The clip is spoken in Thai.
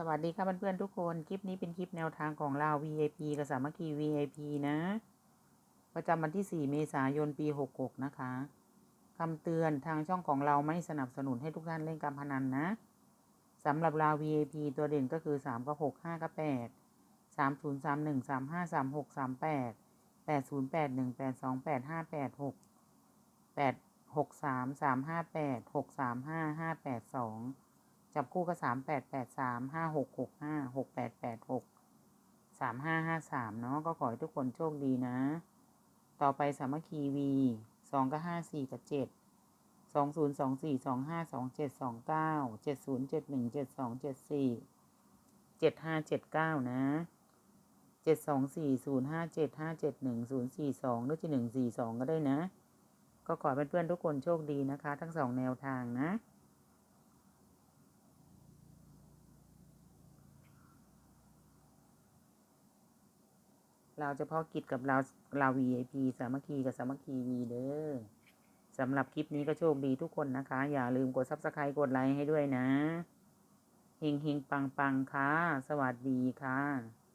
สวัสดีค่ะเพื่อนๆทุกคน คลิปนี้เป็นคลิปแนวทางของเรา VIP กับสามัคคี VIP นะ ประจำวันที่ 4 เมษายน ปี 66 นะคะคำเตือนทางช่องของเราไม่สนับสนุนให้ทุกท่านเล่นการพนันนะสำหรับเรา VIP ตัวเด่นก็คือ 3 กับ 6 5 กับ 8 3 0 3 1 3 5 3 6 3 8 8 0 8 1 8 2 8 5 8 6 8 6 3 3 5 8 6 3 5 5 8 2 จับคู่ก็สามแปดแปดสามห้าหกหกห้าหกแปดแปดหกสามห้าห้าสามเนาะก็ขอให้ทุกคนโชคดีนะ ต่อไปสามัคคีวีสองก็ห้าสี่กับเจ็ดสองศูนย์สองสี่สองห้าสองเจ็ดสองเก้าเจ็ดศูนย์เจ็ดหนึ่งเจ็ดสองเจ็ดสี่เจ็ดห้าเจ็ดเก้านะเจ็ดสองสี่ศูนย์ห้าเจ็ดห้าเจ็ดหนึ่งศูนย์สี่สองหรือจะหนึ่งสี่สองก็ได้นะ ก็ขอให้เพื่อนๆทุกคนโชคดีนะคะ ทั้งสองแนวทางนะ เราเฉพาะกิจกับเราเรา VIP สามัคคีกับสามัคคีวีเด้อสำหรับคลิปนี้ก็โชคดีทุกคนนะคะ อย่าลืมกด subscribe กดไลค์ให้ด้วยนะเฮงเฮงปังปังค่ะ สวัสดีค่ะ